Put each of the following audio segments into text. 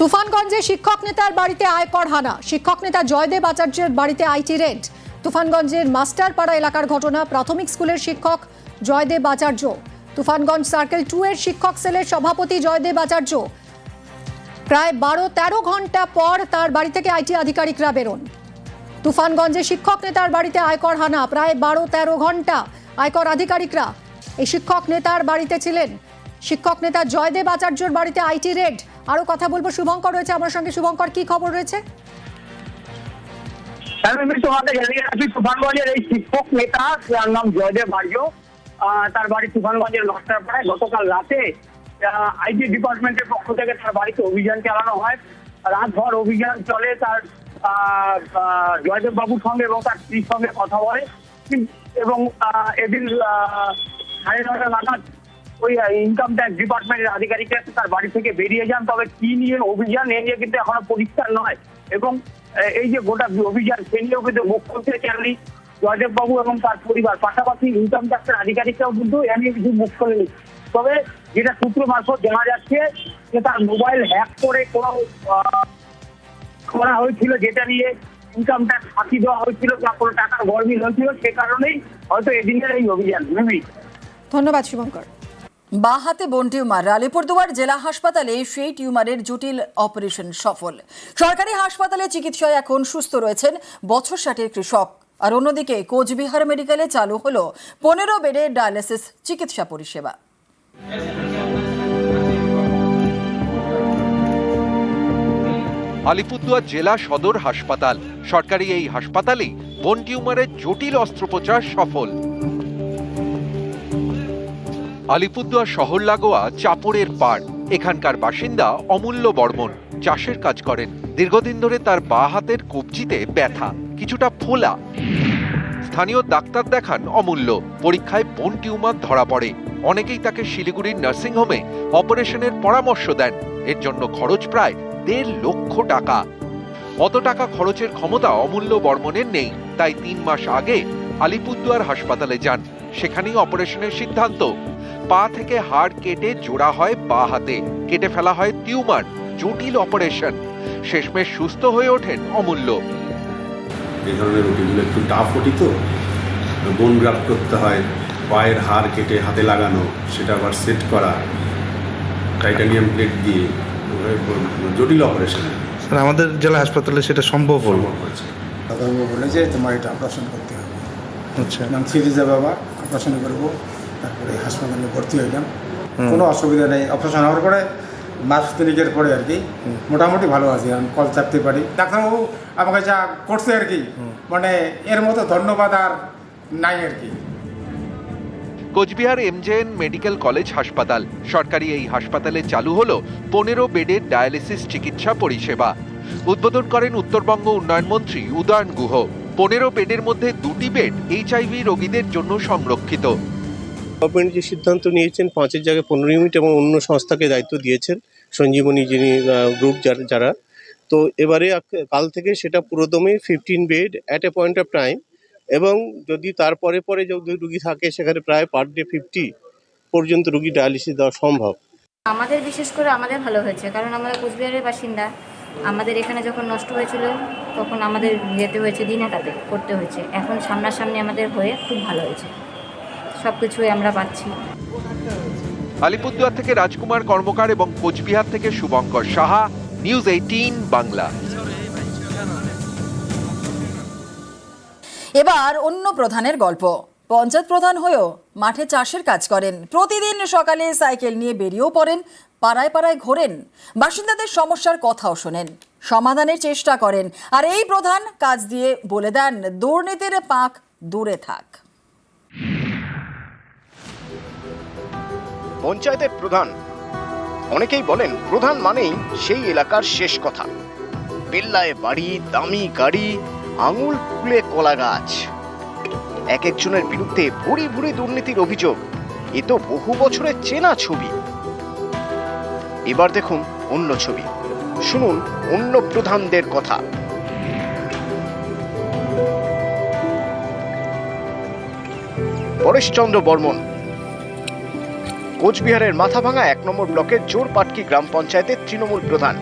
তুফানগঞ্জে শিক্ষক নেতার বাড়িতে আয়কর হানা। শিক্ষক নেতা জয়দেব আচার্যের বাড়িতে আইটি রেড। তুফানগঞ্জের মাস্টারপাড়া এলাকার ঘটনা, প্রাথমিক স্কুলের শিক্ষক জয়দেব আচার্য। তুফানগঞ্জ সার্কেল টু এর শিক্ষক সেলের সভাপতি জয়দেব আচার্য। প্রায় বারো, তেরো ঘণ্টা পর তার বাড়ি থেকে আইটি আধিকারিকরা বেরোন। তুফানগঞ্জে শিক্ষক নেতার বাড়িতে আয়কর হানা। প্রায় বারো, তেরো ঘণ্টা আয়কর আধিকারিকরা। এই শিক্ষক নেতার বাড়িতে ছিলেন। শিক্ষক নেতা জয়দেব আচার্যর বাড়িতে আইটি রেড। আরও কথা বলব। শুভঙ্কর রয়েছে আমার সঙ্গে। শুভঙ্কর, কি খবর রয়েছে? তোমাকে জানিয়ে রাখি তুফানগঞ্জের এই শিক্ষক নেতা, যার নাম জয়দেব আর্য তার বাড়ি তুফানগঞ্জের মাস্টারপাড়ায় গতকাল রাতে আইটি ডিপার্টমেন্টের পক্ষ থেকে তার বাড়িতে অভিযান চালানো হয়। রাতভর অভিযান চলে তার জয়দেব বাবুর সঙ্গে এবং তার স্ত্রীর সঙ্গে কথা বলে। এবং এদিন সাড়ে নটা নাগাদ ওই ইনকাম ট্যাক্স ডিপার্টমেন্টের আধিকারিকরা তার বাড়ি থেকে বেরিয়ে যান। তবে কি নিয়ে অভিযান, এ নিয়ে কিন্তু এখনও পরিষ্কার নয়। এবং এই যে গোটা অভিযান, সে নিয়েও কিন্তু মুখ্যমন্ত্রী চাকরি জয়দেব বাবু এবং তার পরিবার, পাশাপাশি ইনকাম ট্যাক্সের আধিকারিকরাও কিন্তু এ নিয়ে কিছু মুখ খোলেনি তবে যেটা সূত্র মারফত জানা যাচ্ছে যে তার মোবাইল হ্যাক করে কোনো করা হয়েছিল যেটা নিয়ে ইনকাম ট্যাক্স ফাঁকি দেওয়া হয়েছিল বা কোনো টাকার গরমিল হয়েছিল, সে কারণেই হয়তো এদিনের এই অভিযান ধন্যবাদ, শুভঙ্কর। বাঁ হাতে বোন টিউমার। আলিপুরদুয়ার জেলা হাসপাতালে সেই টিউমারের জটিল অপারেশন সফল। সরকারি হাসপাতালে চিকিৎসায় এখন সুস্থ রয়েছেন বছর ষাটের কৃষক। আর অন্যদিকে কোচবিহার মেডিকেলে চালু হলো পনেরো বেডে ডায়ালিসিস চিকিৎসা পরিষেবা। আলিপুরদুয়ার জেলা সদর হাসপাতাল। সরকারি এই হাসপাতালেই বোন টিউমারের জটিল অস্ত্রোপচার সফল। আলিপুরদুয়ার শহর লাগোয়া চাপড়ের পাড়। এখানকার বাসিন্দা অমূল্য বর্মন চাষের কাজ করেন। দীর্ঘদিন ধরে তার বা হাতের কবজিতে ব্যথা, কিছুটা ফোলা। স্থানীয় ডাক্তার দেখান অমূল্য। পরীক্ষায় বোন টিউমার ধরা পড়ে। অনেকেই তাকে শিলিগুড়ির নার্সিংহোমে অপারেশনের পরামর্শ দেন। এর জন্য খরচ প্রায় দেড় লক্ষ টাকা। অত টাকা খরচের ক্ষমতা অমূল্য বর্মনের নেই। তাই তিন মাস আগে আলিপুরদুয়ার হাসপাতালে যান। সেখানেই অপারেশনের সিদ্ধান্ত পা থেকে হাড় কেটে জোড়া হয় বা হাতে। কেটে ফেলা হয় টিউমার জটিল অপারেশন। শেষমেশ সুস্থ হয়ে ওঠেন অমূল্য। এই ধরনের রুটিগুলো একটু টাফ ওটি তো। বোন গ্রাফট করতে হয় পায়ের হাড় কেটে হাতে লাগানো সেটা আবার সেট করা টাইটানিয়াম প্লেট দিয়ে জটিল অপারেশন আমাদের জেলা হাসপাতালে সেটা সম্ভব হলো। বলে যে তোমার এটা অপারেশন করতে হবে। আচ্ছা। নাম সিরিজে বাবা অপারেশন করব। তারপরে হাসপাতালে ভর্তি হইলাম। কোনো অসুবিধা নেই। অপারেশন হওয়ার পরে মাস তিনিকের পরে আর কি মোটামুটি ভালো আছি, আমি কল চাপতে পারি। ডাক্তারবাবু আমাকে যা করছে আর কি মানে এর মতো ধন্যবাদ আর নাই আর কি। কোচবিহার এমজেএন মেডিকেল কলেজ হাসপাতাল, সরকারি এই হাসপাতালে চালু হলো পনেরো বেডের ডায়ালিসিস চিকিৎসা পরিষেবা। উদ্বোধন করেন উত্তরবঙ্গ উন্নয়ন মন্ত্রী উদয়ন গুহ। পনেরো বেডের মধ্যে দুটি বেড এইচআইভি রোগীদের জন্য সংরক্ষিত। গভর্নমেন্ট যে সিদ্ধান্ত নিয়েছেন, পাঁচের জায়গায় পনেরো ইউনিট এবং অন্য সংস্থাকে দায়িত্ব দিয়েছেন সঞ্জীবনী যিনি গ্রুপ যারা তো এবারে কাল থেকে সেটা পুরোদমে fifteen bed at a point of time এবং যদি তারপরে পরে যদি রুগী থাকে, সেখানে প্রায় পার ডে ফিফটি পর্যন্ত রুগী ডায়ালিসিস দেওয়া সম্ভব। আমাদের বিশেষ করে আমাদের ভালো হয়েছে, কারণ আমরা কোচবিহারের বাসিন্দা। আমাদের এখানে যখন নষ্ট হয়েছিল, তখন আমাদের যেতে হয়েছে দিনে তাতে করতে হয়েছে। এখন সামনাসামনি আমাদের হয়ে খুব ভালো হয়েছে। সব কিছুই আমরা পাচ্ছি। আলিপুরদুয়ার থেকে রাজকুমার কর্মকার এবং কোচবিহার থেকে শুভঙ্কর সাহা নিউজ এইটিন বাংলা। এবার অন্য প্রধানের গল্প। পঞ্চায়েত প্রধান হয়েও মাঠে চাষের কাজ করেন। প্রতিদিন সকালে সাইকেল নিয়ে বেরিয়েও পড়েন পাড়ায় পাড়ায় ঘোরেন। বাসিন্দাদের সমস্যার কথাও শোনেন। সমাধানের চেষ্টা করেন। আর এই প্রধান কাজ দিয়ে বলে দেন দুর্নীতির পাক দূরে থাক। পঞ্চায়েতের প্রধান। অনেকেই বলেন, প্রধান মানেই সেই এলাকার শেষ কথা। বেল্লায় বাড়ি, দামি গাড়ি, আঙুল ফুলে কলা গাছ। এক একজনের বিরুদ্ধে ভুরি ভুরি দুর্নীতির অভিযোগ। এ তো বহু বছরের চেনা ছবি। এবার দেখুন অন্য ছবি। শুনুন অন্য প্রধানদের কথা। পরেশচন্দ্র বর্মন কোচবিহারের মাথাভাঙা এক নম্বর ব্লকের জোরপাটকি গ্রাম পঞ্চায়েতের তৃণমূল প্রধান।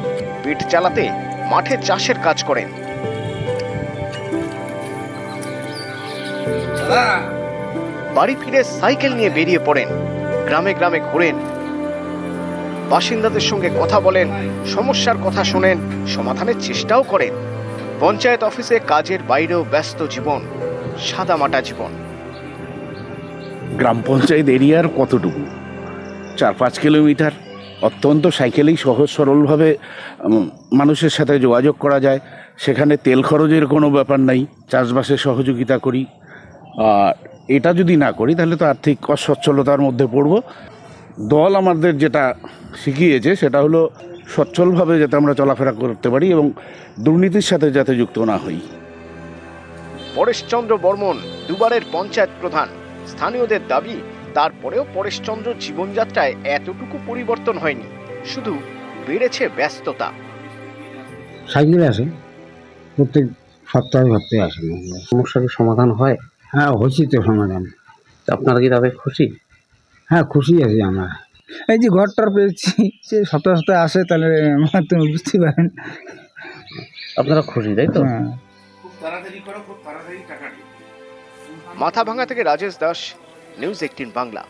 পেট চালাতে মাঠে চাষের কাজ করেন। বাড়ি ফিরে সাইকেল নিয়ে বেরিয়ে পড়েন। গ্রামে গ্রামে ঘোরেন। বাসিন্দাদের সঙ্গে কথা বলেন সমস্যার কথা শোনেন সমাধানের চেষ্টাও করেন। পঞ্চায়েত অফিসে কাজের বাইরেও ব্যস্ত জীবন সাদামাটা জীবন। গ্রাম পঞ্চায়েত এরিয়ার কতটুকু? চার পাঁচ কিলোমিটার। অত্যন্ত সাইকেলেই সহজ সরলভাবে মানুষের সাথে যোগাযোগ করা যায়। সেখানে তেল খরচের কোনো ব্যাপার নাই, চাষবাসে সহযোগিতা করি। আর এটা যদি না করি, তাহলে তো আর্থিক অসচ্ছলতার মধ্যে পড়ব। দল আমাদের যেটা শিখিয়েছে, সেটা হলো সচ্ছলভাবে যাতে আমরা চলাফেরা করতে পারি এবং দুর্নীতির সাথে যাতে যুক্ত না হই। পরেশচন্দ্র বর্মন, দুবারের পঞ্চায়েত প্রধান। স্থানীয়দের দাবি তারপরেও পরেশচন্দ্র জীবনযাত্রায় এতটুকু পরিবর্তন হয়নি শুধু বেড়েছে ব্যস্ততা। সাইকেলে আসে প্রত্যেক সপ্তাহে সপ্তাহে আসে সমস্যার সমাধান হয়? হ্যাঁ হয়েছি তো সমাধান। আপনারা কি তাদের খুশি? হ্যাঁ খুশি আছি আমরা। এই যে ঘরটার পেয়েছি সে সপ্তাহে সপ্তাহে আসে তাহলে তুমি বুঝতে পারেন। আপনারা খুশি তাই তো? হ্যাঁ। মাথা ভাঙা থেকে রাজেশ দাস নিউজ এইটিন বাংলা।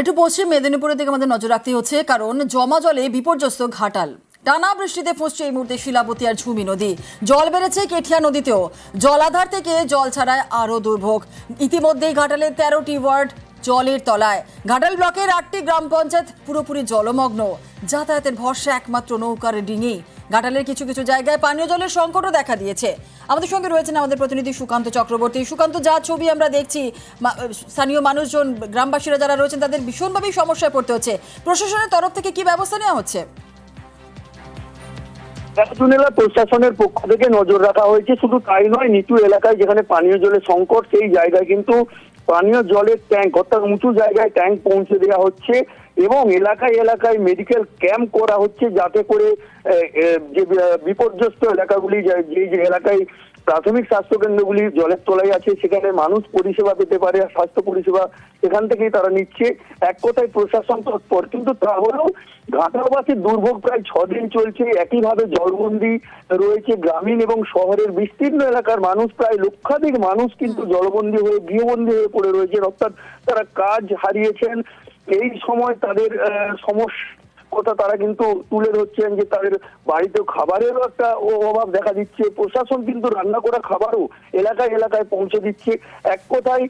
একটু পশ্চিম মেদিনীপুরের দিকে আমাদের নজর রাখতে হচ্ছে, কারণ জমা জলে বিপর্যস্ত ঘাটাল। টানা বৃষ্টিতে ফুসছে এই মুহূর্তে শিলাবতী আর ঝুমি নদী। জল বেড়েছে কেঠিয়া নদীতেও। জলাধার থেকে জল ছাড়ায় আরও দুর্ভোগ। ইতিমধ্যেই ঘাটালের তেরোটি ওয়ার্ড জলের তলায়। ঘাটাল ব্লকের আটটি গ্রাম পঞ্চায়েত পুরোপুরি জলমগ্ন। যাতায়াতের ভরসা একমাত্র নৌকার ডিঙি। ঘাটালের কিছু কিছু জায়গায় পানীয় জলের সংকটও দেখা দিয়েছে। আমাদের সঙ্গে রয়েছেন আমাদের প্রতিনিধি সুকান্ত চক্রবর্তী। সুকান্ত, যা ছবি আমরা দেখছি স্থানীয় মানুষজন, গ্রামবাসীরা যারা রয়েছেন, তাদের ভীষণভাবেই সমস্যায় পড়তে হচ্ছে। প্রশাসনের তরফ থেকে কি ব্যবস্থা নেওয়া হচ্ছে? প্রশাসনের পক্ষ থেকে নজর রাখা হয়েছে, শুধু তাই নয়, নিচু এলাকায় যেখানে পানীয় জলের সংকট, সেই জায়গায় কিন্তু পানীয় জলের ট্যাঙ্ক, অর্থাৎ উঁচু জায়গায় ট্যাঙ্ক পৌঁছে দেওয়া হচ্ছে। এবং এলাকায় এলাকায় মেডিকেল ক্যাম্প করা হচ্ছে যাতে করে যে বিপর্যস্ত এলাকাগুলি, যে যে এলাকায় প্রাথমিক স্বাস্থ্য কেন্দ্রগুলি জলের তলায় আছে, সেখানে মানুষ পরিষেবা পেতে পারে স্বাস্থ্য পরিষেবা সেখান থেকেই তারা নিচ্ছে। এক কথায় প্রশাসন তৎপর কিন্তু তা হলেও ঘাটালবাসীর দুর্ভোগ প্রায় ছদিন চলছে। একইভাবে জলবন্দি রয়েছে গ্রামীণ এবং শহরের বিস্তীর্ণ এলাকার মানুষ, প্রায় লক্ষাধিক মানুষ কিন্তু জলবন্দি হয়ে, গৃহবন্দী হয়ে পড়ে রয়েছেন। অর্থাৎ তারা কাজ হারিয়েছেন। এই সময় তাদের সমস্যা তারা কিন্তু তুলে ধরছেন যে তাদের বাড়িতে খাবারেরও একটা অভাব দেখা দিচ্ছে। প্রশাসন কিন্তু রান্না করা খাবারও এলাকায় এলাকায় পৌঁছে দিচ্ছে। এক কথায়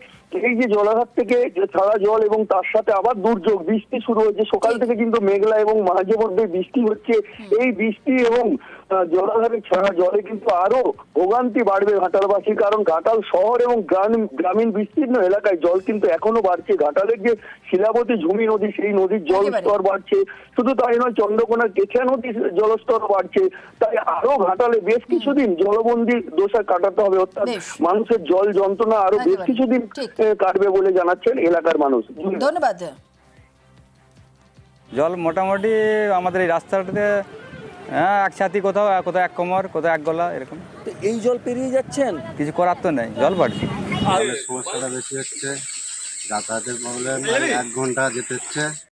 এই যে জলাধার থেকে ছাড়া জল এবং তার সাথে আবার দুর্যোগ বৃষ্টি শুরু হয়েছে। সকাল থেকে কিন্তু মেঘলা এবং মাঝে মধ্যে বৃষ্টি হচ্ছে। এই বৃষ্টি এবং আহ, জলাধারে ছাড়া জলে কিন্তু আরও ভোগান্তি বাড়বে ঘাটালবাসীর কারণ ঘাটাল শহর এবং গ্রামীণ গ্রামীণ বিস্তীর্ণ এলাকায় জল কিন্তু এখনও বাড়ছে। ঘাটালের যে শিলাবতী ঝুমি নদী সেই নদীর জল স্তর বাড়ছে। শুধু তাই নয় চন্দ্রকোনা কেছা নদীর জলস্তর বাড়ছে। তাই আরও ঘাটালে বেশ কিছুদিন জলবন্দি দোষা কাটাতে হবে অর্থাৎ মানুষের জল যন্ত্রণা আরও বেশ কিছুদিন কাটবে বলে জানাচ্ছেন এলাকার মানুষ। ধন্যবাদ। জল মোটামুটি আমাদের এই রাস্তাটাতে হ্যাঁ এক ছাতি কোথাও কোথাও এক কোমর কোথাও এক গলা এরকম। এই জল পেরিয়ে যাচ্ছেন? কিছু করার তো নেই জল বাড়ছে। সমস্যাটা বেশি হচ্ছে যাতায়াতের প্রবলেম এক ঘণ্টা যেতে হচ্ছে।